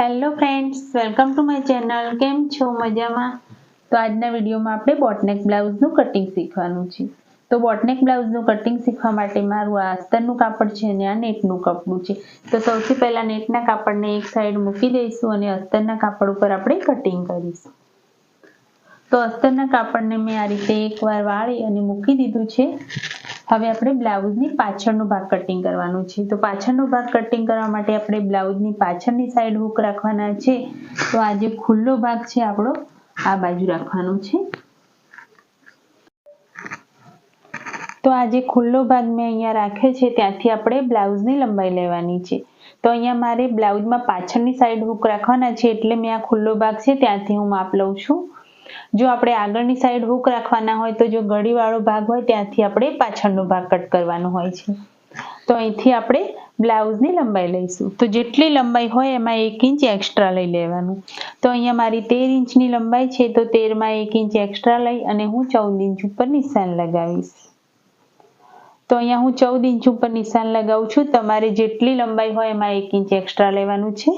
Hello friends welcome to my channel કેમ છો? મજામાં? તો આજના વિડીયોમાં આપણે બોટનેક બ્લાઉઝનું કટિંગ શીખવાનું છે. તો બોટનેક બ્લાઉઝનું કટિંગ શીખવા માટે મારું આ અસ્તરનું કાપડ છે અને આ નેટનું કપડું છે. તો સૌથી પહેલાં નેટના કાપડને એક સાઈડ મૂકી દઈશું અને અસ્તરના કાપડ ઉપર આપણે કટિંગ કરીશું. તો અસ્તરના કાપડને મેં આ રીતે એકવાર વાળી અને મૂકી દીધું છે. હવે આપણે બ્લાઉઝની પાછળનો ભાગ કટિંગ કરવાનું છે. તો પાછળનો ભાગ કટિંગ કરવા માટે આપણે બ્લાઉઝની પાછળની સાઈડ હુક રાખવાના છે. તો આ જે ખુલ્લો ભાગ છે આપણો, આ બાજુ રાખવાનો છે. તો આ જે ખુલ્લો ભાગ મેં અહીંયા રાખ્યો છે, ત્યાંથી આપણે બ્લાઉઝની લંબાઈ લેવાની છે. તો અહીંયા મારે બ્લાઉઝમાં પાછળની સાઈડ હુક રાખવાના છે, એટલે મેં આ ખુલ્લો ભાગ છે, ત્યાંથી હું માપ લઉં છું. જો આપણે આગળની સાઈડ હૂક રાખવાના હોય તો જો ગળીવાળો ભાગ હોય ત્યાંથી આપણે પાછળનો ભાગ કટ કરવાનો હોય છે. તો અહીંથી આપણે બ્લાઉઝની લંબાઈ લઈશું. તો જેટલી લંબાઈ હોય એમાં એક ઇંચ એક્સ્ટ્રા લઈ લેવાનું. તો અહીંયા મારી તેર ઇંચની લંબાઈ છે તો તેરમાં એક ઇંચ એક્સ્ટ્રા લઈ અને હું ચૌદ ઇંચ ઉપર નિશાન લગાવીશ. તો અહીંયા હું ચૌદ ઇંચ ઉપર નિશાન લગાવું છું. તમારે જેટલી લંબાઈ હોય એમાં એક ઇંચ એક્સ્ટ્રા લેવાનું છે.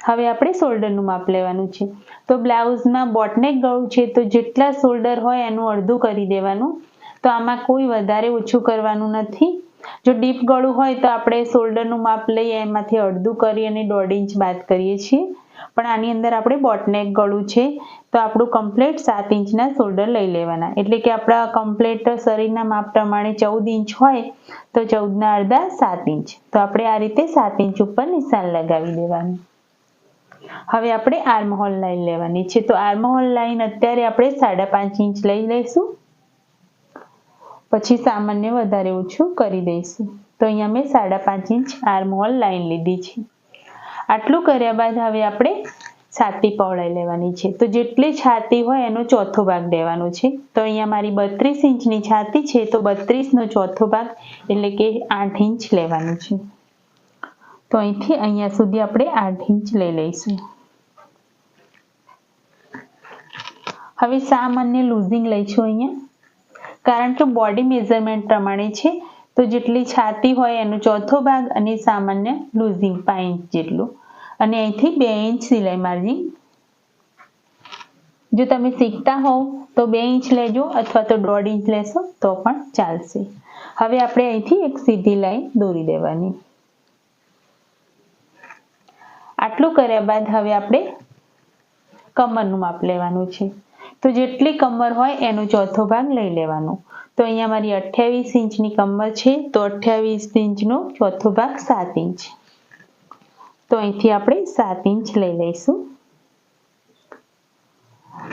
હવે આપણે શોલ્ડરનું માપ લેવાનું છે. તો બ્લાઉઝમાં બોટનેક ગળું છે તો જેટલા શોલ્ડર હોય એનું અડધું કરી દેવાનું. તો આમાં કોઈ વધારે ઓછું કરવાનું નથી. જો ડીપ ગળું હોય તો આપણે શોલ્ડરનું માપ લઈએ, એમાંથી અડધું કરી અને દોઢ ઇંચ બાદ કરીએ છીએ. પણ આની અંદર આપણે બોટનેક ગળું છે, તો આપણું કમ્પ્લેટ સાત ઇંચના શોલ્ડર લઈ લેવાના. એટલે કે આપણા કમ્પ્લેટ શરીરના માપ પ્રમાણે ચૌદ ઇંચ હોય તો ચૌદના અડધા સાત ઇંચ. તો આપણે આ રીતે સાત ઇંચ ઉપર નિશાન લગાવી દેવાનું. હવે આપણે આર્મહોલ લાઈન લેવાની છે. તો આર્મહોલ લાઈન અત્યારે આપણે સાડા પાંચ ઇંચ લઈ લઈશું. પછી સામાન્ય વધારે ઓછું કરી દઈશું. તો અહીંયા મેં સાડા પાંચ ઇંચ આર્મહોલ લાઈન લીધી છે. આટલું કર્યા બાદ હવે આપણે છાતી પહોળાઈ લેવાની છે. તો જેટલી છાતી હોય એનો ચોથો ભાગ લેવાનો છે. તો અહીંયા મારી બત્રીસ ઇંચની છાતી છે. તો બત્રીસનો ચોથો ભાગ એટલે કે આઠ ઇંચ લેવાનું છે. તો અહીંથી અહીંયા સુધી આપણે આઠ ઇંચ લઈ લઈશું. હવે સામાન્ય લૂઝિંગ લઈશું અહીંયા? કારણ કે બોડી મેઝરમેન્ટ પ્રમાણે છે, તો જેટલી છાતી હોય એનો ચોથો ભાગ અને સામાન્ય લૂઝિંગ પાંચ ઇંચ જેટલું. અને અહીંથી બે ઇંચ સિલાઈ માર્જિન જો તમે શીખતા હોવ તો બે ઇંચ લેજો અથવા તો દોઢ ઇંચ લેશો તો પણ ચાલશે. હવે આપણે અહીંથી એક સીધી લાઈન દોરી દેવાની. આટલું કર્યા બાદ હવે આપણે કમરનું માપ લેવાનું છે. તો જેટલી કમર હોય એનો ચોથો ભાગ લઈ લેવાનો. તો અહીંયા મારી અઠ્યાવીસ ઇંચની કમર છે, તો અઠ્યાવીસ ઇંચનો ચોથો ભાગ સાત ઇંચ. તો અહીંથી આપણે સાત ઇંચ લઈ લઈશું.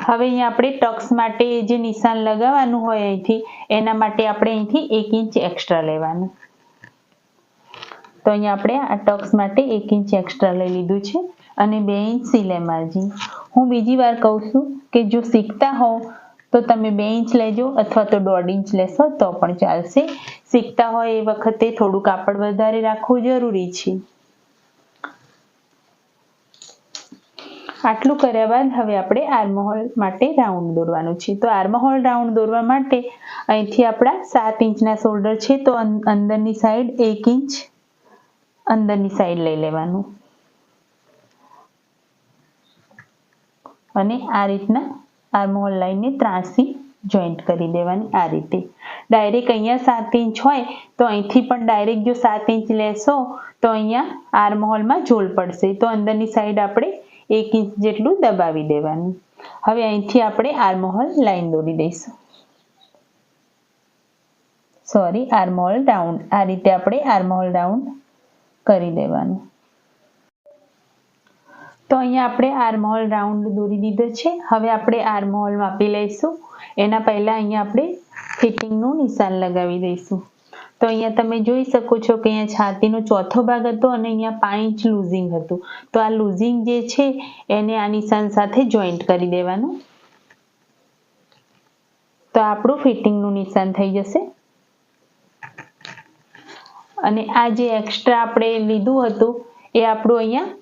હવે અહીંયા આપણે ટક્સ માટે જે નિશાન લગાવવાનું હોય અહીંથી, એના માટે આપણે અહીંથી એક ઇંચ એક્સ્ટ્રા લેવાનું. તો અહીંયા આપણે આ ટક્સ માટે એક ઇંચ એક્સ્ટ્રા લઈ લીધું છે અને બે ઇંચ સિલે માર્જિન. હું બીજી વાર કહું છું કે જો શીખતા હોવ તો તમે બે ઇંચ લેજો અથવા તો દોઢ ઇંચ લેશો તો પણ ચાલશે. શીખતા હોય એ વખતે થોડું કાપડ વધારે રાખવું જરૂરી છે. આટલું કર્યા બાદ હવે આપણે આર્મહોલ માટે રાઉન્ડ દોરવાનું છે. તો આર્મહોલ રાઉન્ડ દોરવા માટે અહીંથી આપણા સાત ઇંચના શોલ્ડર છે. તો અંદરની સાઈડ એક ઇંચ અંદરની સાઈડ લઈ લેવાનું અને આ રીતના આર્મહોલ લાઈનને ત્રાસી જોઈન્ટ કરી દેવાની આ રીતે ડાયરેક્ટ અહીંયા સાત ઇંચ હોય તો અહીંથી પણ ડાયરેક્ટ જો સાત ઇંચ લેશો તો અહીંયા આર્મહોલમાં ઝોલ પડશે તો અંદરની સાઈડ આપણે એક ઇંચ જેટલું દબાવી દેવાનું હવે અહીંથી આપણે આર્મહોલ લાઈન દોરી દઈશું સોરી આર્મહોલ રાઉન્ડ આ રીતે આપણે આર્મહોલ રાઉન્ડ કરી દેવાનું. તો અહીંયા આપણે આર્મહોલ રાઉન્ડ દોરી દીધો છે. હવે આપણે આર્મહોલ માપી લઈશું. એના પહેલાં અહીંયા આપણે ફિટિંગનું નિશાન લગાવી દઈશું. તો અહીંયા તમે જોઈ શકો છો કે અહીંયા છાતીનો ચોથો ભાગ હતો અને અહીંયા પાંચ લૂઝિંગ હતું. તો આ લૂઝિંગ જે છે, એને આ નિશાન સાથે જોઈન્ટ કરી દેવાનું. તો આપણું ફિટિંગનું નિશાન થઈ જશે. અને આ જે એક્સ્ટ્રા આપણે લીધું હતું, એ આપણું અહીંયા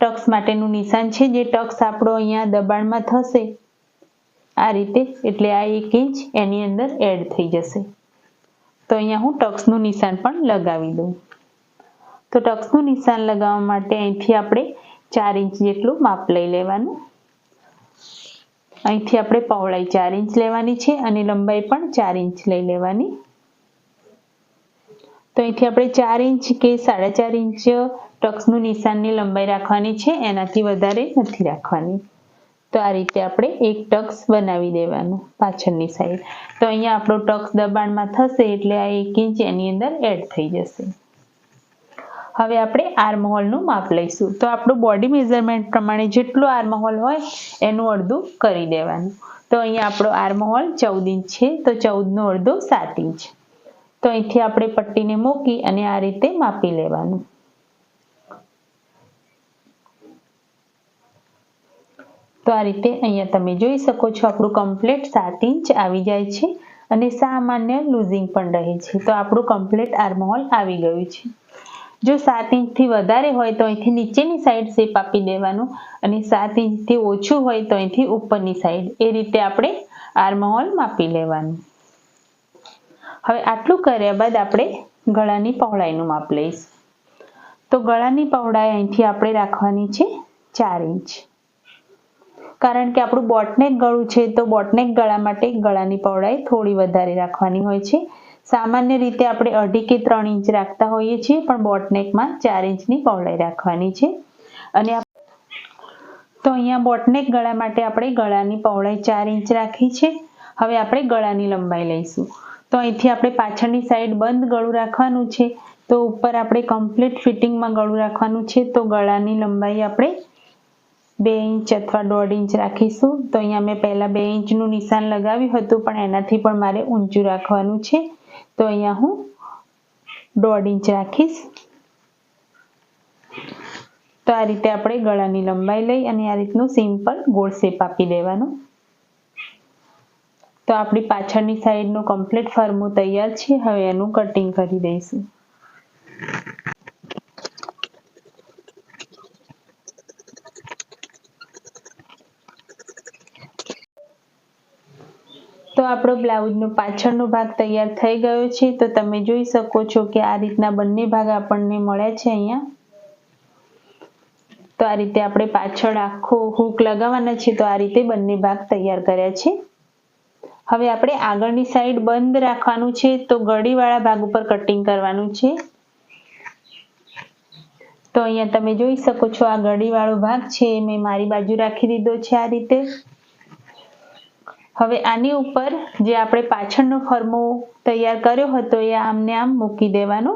ટક્સ માટેનું નિશાન છે. જે ટક્સ આપણો અહીંયા દબાણમાં થશે, આ રીતે, એટલે આ એક ઇંચ એની અંદર એડ થઈ જશે. તો અહીંયા હું ટક્સનું નિશાન પણ લગાવી દઉં. તો ટક્સનું નિશાન લગાવવા માટે અહીંથી આપણે ચાર ઇંચ જેટલું માપ લઈ લેવાનું. અહીંથી આપણે પહોળાઈ ચાર ઇંચ લેવાની છે અને લંબાઈ પણ ચાર ઇંચ લઈ લેવાની. તો અહીંથી આપણે ચાર ઇંચ કે સાડા ચાર ઇંચ ટક્સનું નિશાનની લંબાઈ રાખવાની છે. એનાથી વધારે નથી રાખવાની. તો આ રીતે આપણે એક ટક્સ બનાવી દેવાનું પાછળની સાઈડ તો અહીંયા આપણો ટક્સ દબાણમાં થશે એટલે આ એક ઇંચ એની અંદર એડ થઈ જશે. હવે આપણે આર્મહોલનું માપ લઈશું. તો આપણું બોડી મેઝરમેન્ટ પ્રમાણે જેટલું આર્મહોલ હોય એનું અડધું કરી દેવાનું. તો અહીંયા આપણો આર્મહોલ ચૌદ ઇંચ છે. તો ચૌદનો અડધો સાત ઇંચ. તો અહીંથી આપણે પટ્ટીને મૂકી અને આ રીતે માપી લેવાનું. તો આ રીતે અહીંયા તમે જોઈ શકો છો, આપણું કમ્પ્લેટ સાત ઇંચ આવી જાય છે અને સામાન્ય લૂઝિંગ પણ રહે છે. તો આપણું કમ્પ્લેટ આર્મહોલ આવી ગયું છે. જો સાત ઇંચથી વધારે હોય તો અહીંથી નીચેની સાઈડ શેપ આપી દેવાનું અને સાત ઇંચથી ઓછું હોય તો અહીંથી ઉપરની સાઈડ એ રીતે આપણે આર્મહોલ માપી લેવાનું. હવે આટલું કર્યા બાદ આપણે ગળાની પહોળાઈનું માપ લઈશું. તો ગળાની પહોળાઈ અહીંથી આપણે રાખવાની છે ચાર ઇંચ. કારણ કે આપણું બોટનેક ગળું છે, તો બોટનેક ગળા માટે ગળાની પહોળાઈ થોડી વધારે રાખવાની હોય છે. સામાન્ય રીતે આપણે અઢી કે ત્રણ ઇંચ રાખતા હોઈએ છીએ, પણ બોટનેકમાં ચાર ઇંચની પહોળાઈ રાખવાની છે. અને તો અહીંયા બોટનેક ગળા માટે આપણે ગળાની પહોળાઈ ચાર ઇંચ રાખી છે. હવે આપણે ગળાની લંબાઈ લઈશું. તો અહીંથી આપણે પાછળની સાઈડ બંધ ગળું રાખવાનું છે. તો ઉપર આપણે કમ્પ્લીટ ફિટિંગમાં ગળું રાખવાનું છે. તો ગળાની લંબાઈ આપણે બે ઇંચ અથવા દોઢ ઇંચ રાખીશું. તો અહીંયા મેં પહેલાં બે ઇંચનું નિશાન લગાવ્યું હતું, પણ એનાથી પણ મારે ઊંચું રાખવાનું છે. તો અહીંયા હું દોઢ ઇંચ રાખીશ. તો આ રીતે આપણે ગળાની લંબાઈ લઈ અને આ રીતનું સિમ્પલ ગોળ શેપ આપી દેવાનું. તો આપણી પાછળની સાઈડનું કમ્પ્લીટ ફરમું તૈયાર છે. હવે એનું કટિંગ કરી દઈશું. તો આપણો બ્લાઉઝનો પાછળનો ભાગ તૈયાર થઈ ગયો છે. તો તમે જોઈ શકો છો કે આ રીતના બંને ભાગ આપણને મળ્યા છે અહીંયા. તો આ રીતે આપણે પાછળ આખો હૂક લગાવવાના છે. તો આ રીતે બંને ભાગ તૈયાર કર્યા છે. હવે આપણે આગળની સાઈડ બંધ રાખવાનું છે, તો ગળીવાળા ભાગ ઉપર કટિંગ કરવાનું છે. તો અહીંયા તમે જોઈ શકો છો આ ગળીવાળો ભાગ છે, મેં મારી બાજુ રાખી દીધો છે આ રીતે. હવે આની ઉપર જે આપણે પાછળનો ફરમો તૈયાર કર્યો હતો, એ આમને આમ મૂકી દેવાનો.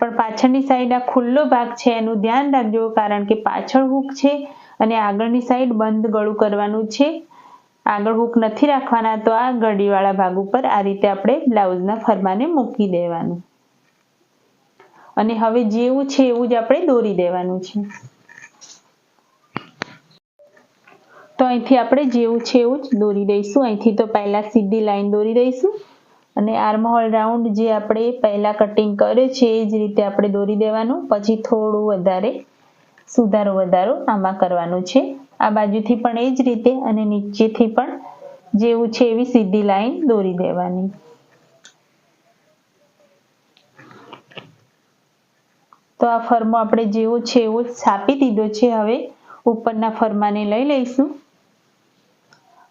પણ પાછળની સાઈડ આ ખુલ્લો ભાગ છે, એનું ધ્યાન રાખજો, કારણ કે પાછળ હૂક છે અને આગળની સાઈડ બંધ ગળું કરવાનું છે. આગળ હુક નથી રાખવાના, તો આ ગળીવાળા ભાગ ઉપર આ રીતે આપણે બ્લાઉઝના ફરમાને મૂકી દેવાનું. અને હવે જેવું છે એવું જ આપણે દોરી દેવાનું છે. તો અહીંથી આપણે જેવું છે એવું જ દોરી દઈશું. અહીંથી તો પહેલાં સીધી લાઈન દોરી દઈશું. અને આર્મ હોલ રાઉન્ડ જે આપણે પહેલાં કટિંગ કર્યો છે એ જ રીતે આપણે દોરી દેવાનું. પછી થોડું વધારે સુધારો વધારો આમાં કરવાનું છે. આ બાજુથી પણ એ જ રીતે અને નીચેથી પણ જેવું છે એવી સીધી લાઈન દોરી દેવાની. તો આ ફરમો આપણે જેવો છે એવો છાપી દીધો છે. હવે ઉપરના ફરમાને લઈ લઈશું.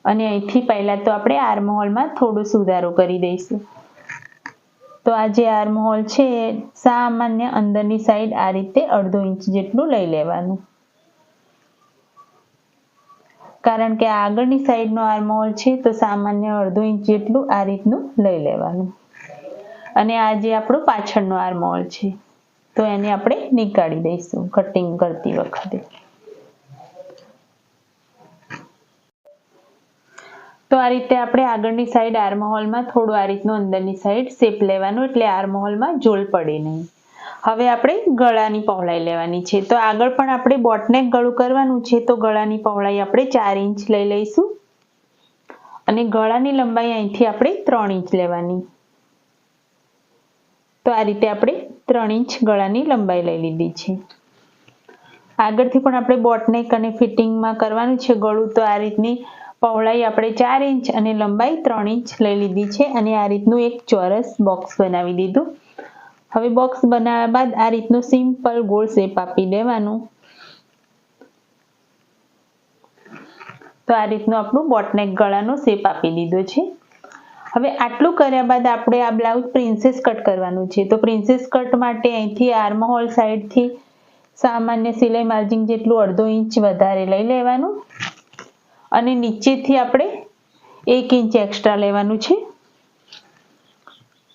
અને અહીંથી પહેલાં તો આપણે આર્મહોલમાં થોડો સુધારો કરી દઈશું. તો આ જે આર્મહોલ છે સામાન્ય અંદરની સાઈડ આ રીતે અડધો ઇંચ જેટલું લઈ લેવાનું. કારણ કે આગળની સાઈડનો આર્મ હોલ છે, તો સામાન્ય અડધો ઇંચ જેટલું આ રીતનું લઈ લેવાનું. અને આ જે આપણો પાછળનો આર્મ હોલ છે, તો એને આપણે નીકાળી દઈશું કટિંગ કરતી વખતે. તો આ રીતે આપણે આગળની સાઈડ આર્મહોલમાં થોડું આ રીતનું અંદરની સાઈડ શેપ લેવાનું, એટલે આર્મહોલમાં જોલ પડે નહીં. હવે આપણે ગળાની પહોળાઈ લેવાની છે. તો આગળ પણ આપણે બોટનેક ગળું કરવાનું છે. તો ગળાની પહોળાઈ આપણે ચાર ઇંચ લઈ લઈશું. અને ગળાની લંબાઈ અહીંથી આપણે ત્રણ ઇંચ લેવાની. તો આ રીતે આપણે ત્રણ ઇંચ ગળાની લંબાઈ લઈ લીધી છે. આગળથી પણ આપણે બોટનેક અને ફિટિંગમાં કરવાનું છે ગળું. તો આ રીતની પહોળાઈ આપણે ચાર ઇંચ અને લંબાઈ ત્રણ ઇંચ લઈ લીધી છે. અને આ રીતનું એક ચોરસ બોક્સ બનાવી દીધું. હવે બોક્સ બનાવ્યા બાદ આ રીતનું સિમ્પલ ગોળ શેપ આપી દેવાનું. તો આ રીતનું આપણું બોટનેક ગળાનો શેપ આપી દીધો છે. હવે આટલું કર્યા બાદ આપણે આ બ્લાઉઝ પ્રિન્સેસ કટ કરવાનું છે. તો પ્રિન્સેસ કટ માટે અહીંથી આર્મહોલ સાઈડથી સામાન્ય સિલાઈ માર્જિન જેટલું અડધો ઇંચ વધારે લઈ લેવાનું. અને નીચેથી આપણે એક ઇંચ એક્સ્ટ્રા લેવાનું છે.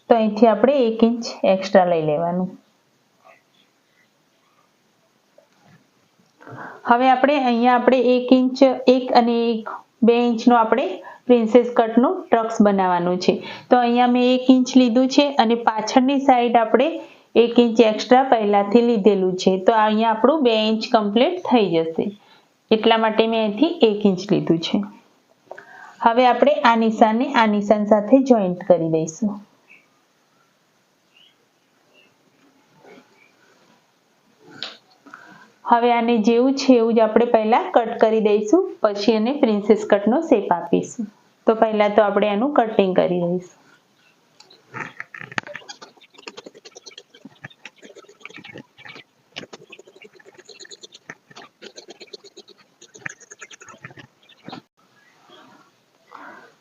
તો અહીંથી આપણે એક ઇંચ એક્સ્ટ્રા લઈ લેવાનું. હવે આપણે અહીંયા આપણે એક ઇંચ, એક અને એક બે ઇંચનો આપણે પ્રિન્સેસ કટનું ટ્રક્સ બનાવવાનું છે. તો અહીંયા મેં એક ઇંચ લીધું છે અને પાછળની સાઈડ આપણે એક ઇંચ એક્સ્ટ્રા પહેલાથી લીધેલું છે. તો અહીંયા આપણું બે ઇંચ કમ્પ્લીટ થઈ જશે. એટલા માટે મેં અહીંથી એક ઇંચ લીધું છે. હવે આપણે આ નિશાનને આ નિશાન સાથે જોઈન્ટ કરી દઈશું. હવે આને જેવું છે એવું જ આપણે પહેલા કટ કરી દઈશું, પછી એને પ્રિન્સેસ કટનો શેપ આપીશું. તો પહેલા તો આપણે એનું કટિંગ કરી દઈશું.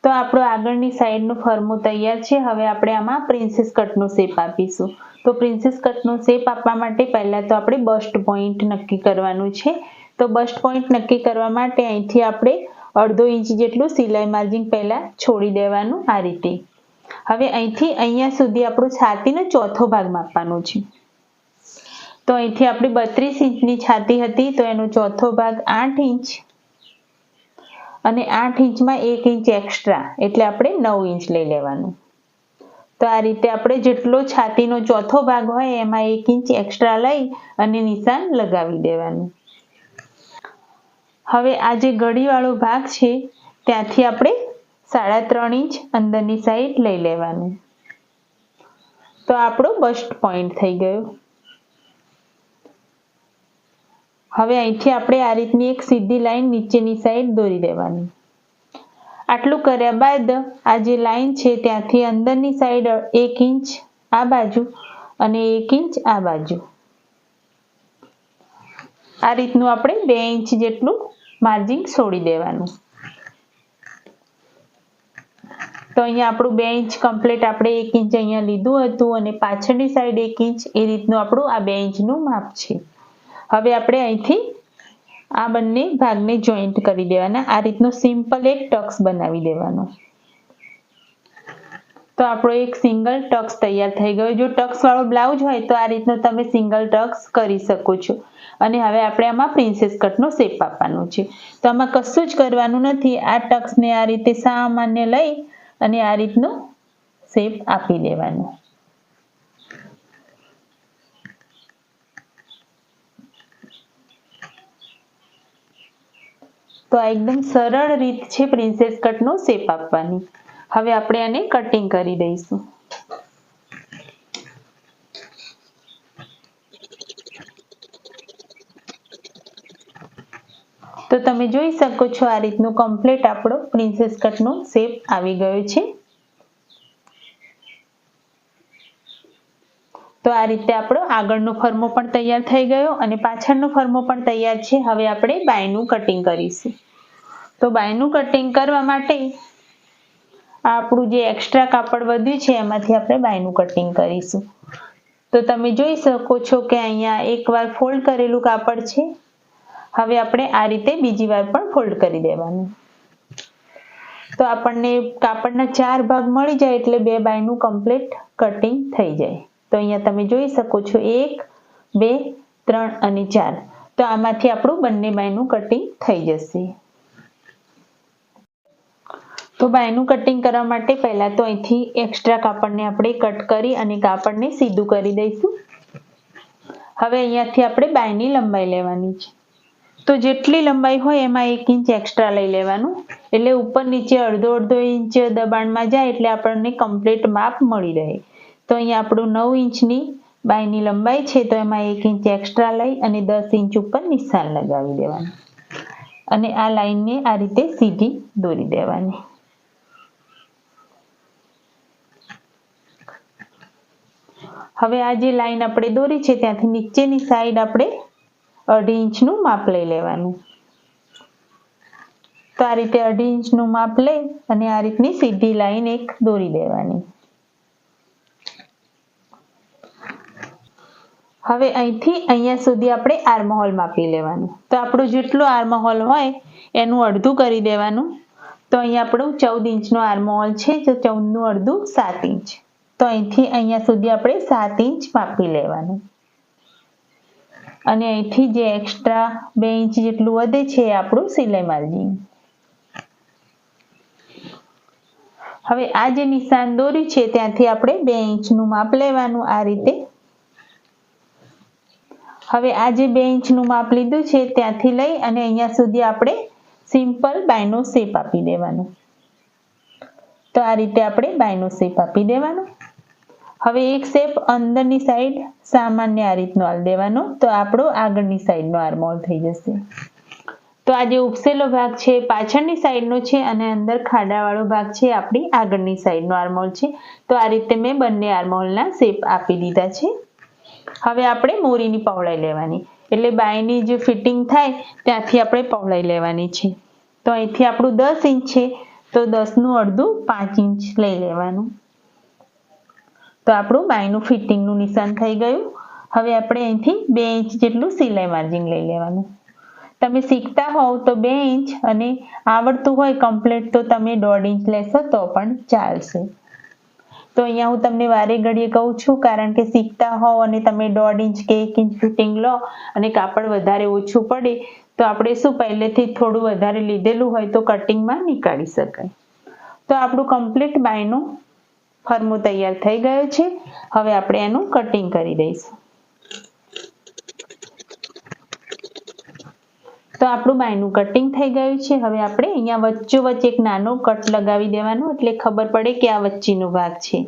તો આપણો આગળની સાઈડનું ફરમું તૈયાર છે. હવે આપણે આમાં પ્રિન્સેસ કટનો શેપ આપીશું. તો પ્રિન્સિસ કટનો શેપ આપવા માટે પહેલાં તો આપણે બસ્ટ પોઈન્ટ નક્કી કરવાનું છે. તો બસ્ટ પોઈન્ટ નક્કી કરવા માટે અહીંથી આપણે અડધો ઇંચ જેટલું સિલાઈ માર્જિન પહેલાં છોડી દેવાનું આ રીતે. હવે અહીંથી અહીંયા સુધી આપણું છાતીનો ચોથો ભાગ માપવાનો છે. તો અહીંથી આપણી બત્રીસ ઇંચની છાતી હતી તો એનો ચોથો ભાગ આઠ ઇંચ અને આઠ ઇંચમાં એક ઇંચ એક્સ્ટ્રા એટલે આપણે નવ ઇંચ લઈ લેવાનું. તો આ રીતે આપણે જેટલો છાતીનો ચોથો ભાગ હોય એમાં એક ઇંચ એક્સ્ટ્રા લઈ અને નિશાન લગાવી દેવાનું. હવે આ જે ગળીવાળો ભાગ છે, ત્યાંથી આપણે સાડા ત્રણ ઇંચ અંદરની સાઈડ લઈ લેવાનું. તો આપણો બસ્ટ પોઈન્ટ થઈ ગયો. હવે અહીંથી આપણે આ રીતની એક સીધી લાઈન નીચેની સાઈડ દોરી દેવાની. આટલું કર્યા બાદ આ જે લાઈન છે ત્યાંથી અંદરની સાઈડ એક ઇંચ આ બાજુ અને એક ઇંચ આ બાજુ. આ રીતનું આપણે બે ઇંચ જેટલું માર્જિન છોડી દેવાનું. તો અહીંયા આપણું બે ઇંચ કમ્પ્લીટ આપણે એક ઇંચ અહીંયા લીધું હતું અને પાછળની સાઈડ એક ઇંચ, એ રીતનું આપણું આ બે ઇંચનું માપ છે. હવે આપણે અહીંથી આ બંને ભાગને જોઈન્ટ કરી દેવાના. આ રીતનો સિમ્પલ એક ટક્સ બનાવી દેવાનો. તો આપણો એક સિંગલ ટક્સ તૈયાર થઈ ગયો. જો ટક્સ વાળો બ્લાઉઝ હોય તો આ રીતનો તમે સિંગલ ટક્સ કરી શકો છો. અને હવે આપણે આમાં પ્રિન્સેસ કટનો શેપ આપવાનો છે. તો આમાં કશું જ કરવાનું નથી. આ ટક્સને આ રીતે સામાન્ય લઈ અને આ રીતનો શેપ આપી દેવાનો. તો આ એકદમ સરળ રીત છે પ્રિન્સેસ કટનો શેપ આપવાની. હવે આપણે આને કટિંગ કરી દઈશું. તો તમે જોઈ શકો છો આ રીતનું કમ્પ્લીટ આપણો પ્રિન્સેસ કટનો શેપ આવી ગયો છે. તો આ રીતે આપણો આગળનો ફર્મો પણ તૈયાર થઈ ગયો અને પાછળનો ફર્મો પણ તૈયાર છે. હવે આપણે બાયનું કટિંગ કરીશું. તો બાયનું કટિંગ કરવા માટે આપણું જે એક્સ્ટ્રા કાપડ વધ્યું છે, એમાંથી આપણે બાયનું કટિંગ કરીશું. તો તમે જોઈ શકો છો કે અહીંયા એકવાર ફોલ્ડ કરેલું કાપડ છે. હવે આપણે આ રીતે બીજી વાર પણ ફોલ્ડ કરી દેવાનું. તો આપણને કાપડના ચાર ભાગ મળી જાય એટલે બે બાયનું કમ્પ્લીટ કટિંગ થઈ જાય. તો અહીંયા તમે જોઈ શકો છો એક, બે, ત્રણ અને ચાર. તો આમાંથી આપણું બંને બાયનું કટિંગ થઈ જશે. તો બાયનું કટિંગ કરવા માટે પહેલાં તો અહીંથી એક્સ્ટ્રા કાપડને આપણે કટ કરી અને કાપડને સીધું કરી દઈશું. હવે અહીંયાથી આપણે બાયની લંબાઈ લેવાની છે. તો જેટલી લંબાઈ હોય એમાં એક ઇંચ એક્સ્ટ્રા લઈ લેવાનું. એટલે ઉપર નીચે અડધો અડધો ઇંચ દબાણમાં જાય એટલે આપણને કમ્પ્લીટ માપ મળી રહે. તો અહીંયા આપણું નવ ઇંચની બાયની લંબાઈ છે, તો એમાં એક ઇંચ એક્સ્ટ્રા લઈ અને દસ ઇંચ ઉપર નિશાન લગાવી દેવાનું. અને આ લાઈનને આ રીતે સીધી દોરી દેવાની. હવે આ જે લાઈન આપણે દોરી છે, ત્યાંથી નીચેની સાઈડ આપણે અઢી ઇંચનું માપ લઈ લેવાનું. તો આ રીતે અઢી ઇંચનું માપ લઈ અને આ રીતની સીધી લાઈન એક દોરી દેવાની. હવે અહીંથી અહીંયા સુધી આપણે આર્મહોલ માપી લેવાનું. તો આપણું જેટલું આર્મહોલ હોય, એનું અડધું કરી દેવાનું. તો અહીંયા આપણું ચૌદ ઇંચનો આર્મહોલ છે, તો ચૌદનું અડધું સાત ઇંચ. તો અહીંથી અહીંયા સુધી આપણે સાત ઇંચ માપી લેવાનું. અને અહીંથી જે એક્સ્ટ્રા બે ઇંચ જેટલું વધે છે, એ આપણું સિલાઈ માર્જિન. હવે આ જે નિશાન દોર્યું છે, ત્યાંથી આપણે બે ઇંચનું માપ લેવાનું આ રીતે. હવે આ જે બે ઇંચનું માપ લીધું છે ત્યાંથી લઈ અને અહીંયા સુધી આપણે સિમ્પલ બાયનો શેપ આપી દેવાનો. તો આ રીતે આપણે બાયનો શેપ આપી દેવાનો. હવે એક શેપ અંદરની સાઈડ સામાન્ય આ રીતનો હાલ દેવાનો. તો આપણો આગળની સાઈડનો આર્મોલ થઈ જશે. તો આ જે ઉપસેલો ભાગ છે, પાછળની સાઈડનો છે અને અંદર ખાડાવાળો ભાગ છે, આપણી આગળની સાઈડનો આર્મોલ છે. તો આ રીતે મેં બંને આર્મોલના શેપ આપી દીધા છે. હવે આપણે મોરીની પહોળાઈ લેવાની. એટલે બાયની જે ફિટિંગ થાય, ત્યાંથી આપણે પહોળાઈ લેવાની છે. તો અહીંથી આપણું દસ ઇંચ છે, તો દસનું અડધું પાંચ ઇંચ લઈ લેવાનું. તો આપણું બાયનું ફિટિંગનું નિશાન થઈ ગયું. હવે આપણે અહીંથી બે ઇંચ જેટલું સિલાઈ માર્જિન લઈ લેવાનું. તમે શીખતા હોવ તો બે ઇંચ અને આવડતું હોય કમ્પ્લીટ તો તમે દોઢ ઇંચ લેશો તો પણ ચાલશે. તો અહીંયા હું તમને વારે ઘડીએ કહું છું, કારણ કે શીખતા હોવ અને તમે દોઢ ઇંચ કે એક ઇંચ ફિટિંગ લો અને કાપડ વધારે ઓછું પડે, તો આપણે શું પહેલેથી થોડું વધારે લીધેલું હોય તો કટિંગમાં નીકાળી શકાય. તો આપણું કમ્પ્લીટ બાયનું ફરમો તૈયાર થઈ ગયો છે. હવે આપણે એનું કટિંગ કરી દઈશું. તો આપણું બાયનું કટિંગ થઈ ગયું છે. હવે આપણે અહીંયા વચ્ચો વચ્ચે એક નાનો કટ લગાવી દેવાનો, એટલે ખબર પડે કે આ વચ્ચેનો ભાગ છે.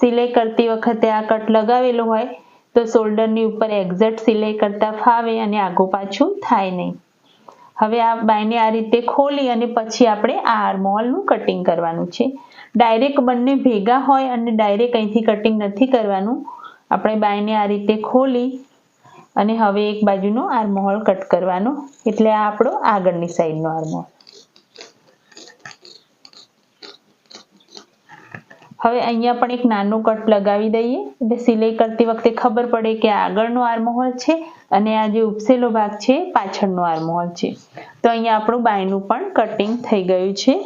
સિલાઈ કરતી વખતે આ કટ લગાવેલો હોય, તો શોલ્ડરની ઉપર એક્ઝેક્ટ સિલાઈ કરતા ફાવે અને આગો પાછું થાય નહીં. હવે આ બાયને આ રીતે ખોલી અને પછી આપણે આ આર્મહોલનું કટિંગ કરવાનું છે. ડાયરેક્ટ બંને ભેગા હોય અને ડાયરેક્ટ અહીંથી કટિંગ નથી કરવાનું. આપણે બાયને આ રીતે ખોલી અને હવે એક બાજુનો આર્મહોલ કટ કરવાનો. એટલે આ આપણો આગળની સાઈડનો આર્મહોલ. હવે અહીંયા પણ એક નાનો કટ લગાવી દઈએ. એટલે સિલાઈ કરતી વખતે ખબર પડે કે આગળનો આર્મહોલ છે અને આ જે ઉપસેલો ભાગ છે પાછળનો આર્મહોલ છે. તો અહીંયા આપણું બાયનું પણ કટિંગ થઈ ગયું છે.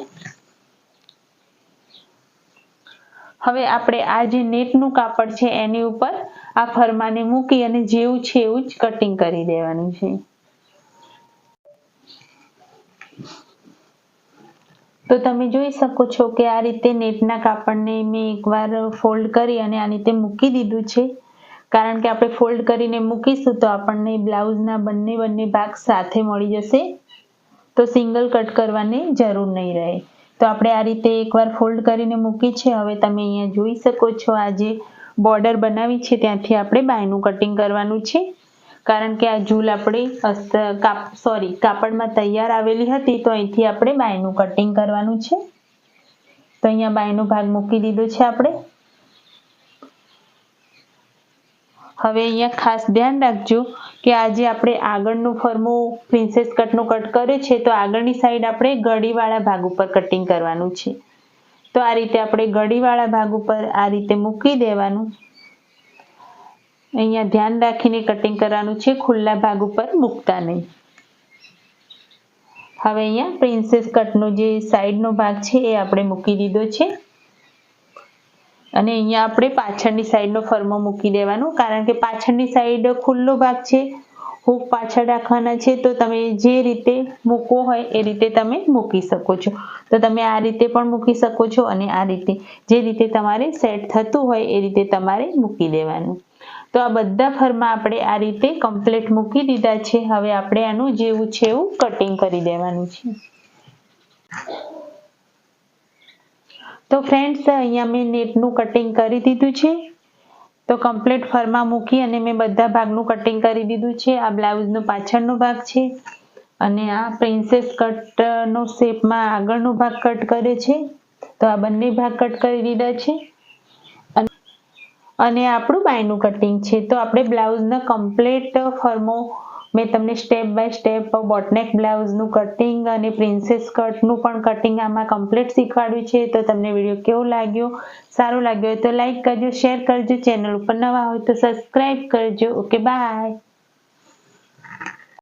હવે આપણે આ જે નેટનું કાપડ છે, એની ઉપર આ ફરમાને મૂકી અને જેવું છે એવું જ કટિંગ કરી દેવાનું છે. તો તમે જોઈ શકો છો કે આ રીતે નેટના કાપડને મેં એકવાર ફોલ્ડ કરી અને આ રીતે મૂકી દીધું છે. કારણ કે આપણે ફોલ્ડ કરીને મૂકીશું તો આપણને બ્લાઉઝના બંને બંને ભાગ સાથે મળી જશે. તો સિંગલ કટ કરવાની જરૂર નહીં રહે. તો આપણે આ રીતે એકવાર ફોલ્ડ કરીને મૂકી છે. હવે તમે અહીંયા જોઈ શકો છો આ જે બોર્ડર બનાવી છે, ત્યાંથી આપણે બાયનું કટિંગ કરવાનું છે. કારણ કે આ ઝૂલ આપણે સોરી કાપડમાં તૈયાર આવેલી હતી, તો અહીંથી આપણે બાયનું કટિંગ કરવાનું છે. તો અહીંયા બાયનો ભાગ મૂકી દીધો છે આપણે. હવે અહીંયા ખાસ ધ્યાન રાખજો કે આજે આપણે આગળનું ફરમું પ્રિન્સેસ કટનું કટ કર્યો છે, તો આગળની સાઈડ આપણે ગળીવાળા ભાગ ઉપર કટિંગ કરવાનું છે. તો આ રીતે આપણે ગળીવાળા ભાગ ઉપર આ રીતે મૂકી દેવાનું. અહીંયા ધ્યાન રાખીને કટિંગ કરવાનું છે, ખુલ્લા ભાગ ઉપર મૂકતા નહીં. હવે અહીંયા પ્રિન્સેસ કટનો જે સાઈડનો ભાગ છે એ આપણે મૂકી દીધો છે. અને અહીંયા આપણે પાછળની સાઈડનો ફરમો મૂકી દેવાનો, કારણ કે પાછળની સાઈડ ખુલ્લો ભાગ છે. હૂક પાછળ રાખવાના છે, તો તમે જે રીતે મૂકવો હોય એ રીતે તમે મૂકી શકો છો. તો તમે આ રીતે પણ મૂકી શકો છો અને આ રીતે જે રીતે તમારે સેટ થતું હોય એ રીતે તમારે મૂકી દેવાનું. તો આ બધા ફરમાં આપણે આ રીતે કમ્પ્લીટ મૂકી દીધા છે. હવે આપણે આનું જેવું છે એવું કટિંગ કરી દેવાનું છે. તો ફ્રેન્ડ્સ અહીંયા મેં નેટનું કટિંગ કરી દીધું છે. તો કમ્પ્લીટ ફરમાં મૂકી અને મેં બધા ભાગનું કટિંગ કરી દીધું છે. આ બ્લાઉઝનો પાછળનો ભાગ છે અને આ પ્રિન્સેસ કટનો શેપમાં આગળનો ભાગ કટ કર્યો છે. તો આ બંને ભાગ કટ કરી દીધા છે. અને આપણું બાયનું કટિંગ છે. તો આપણે બ્લાઉઝના કમ્પ્લીટ ફરમો મેં તમને step by step boat neck બ્લાઉઝનું cutting અને પ્રિન્સેસ કટનું પણ કટિંગ આમાં કમ્પ્લીટ શીખવાડ્યું છે. તો તમને વીડિયો કેવો લાગ્યો? સારો લાગ્યો હોય તો લાઈક કરજો શેર કરજો. ચેનલ ઉપર નવા હોય તો સબસ્ક્રાઈબ કરજો. Okay bye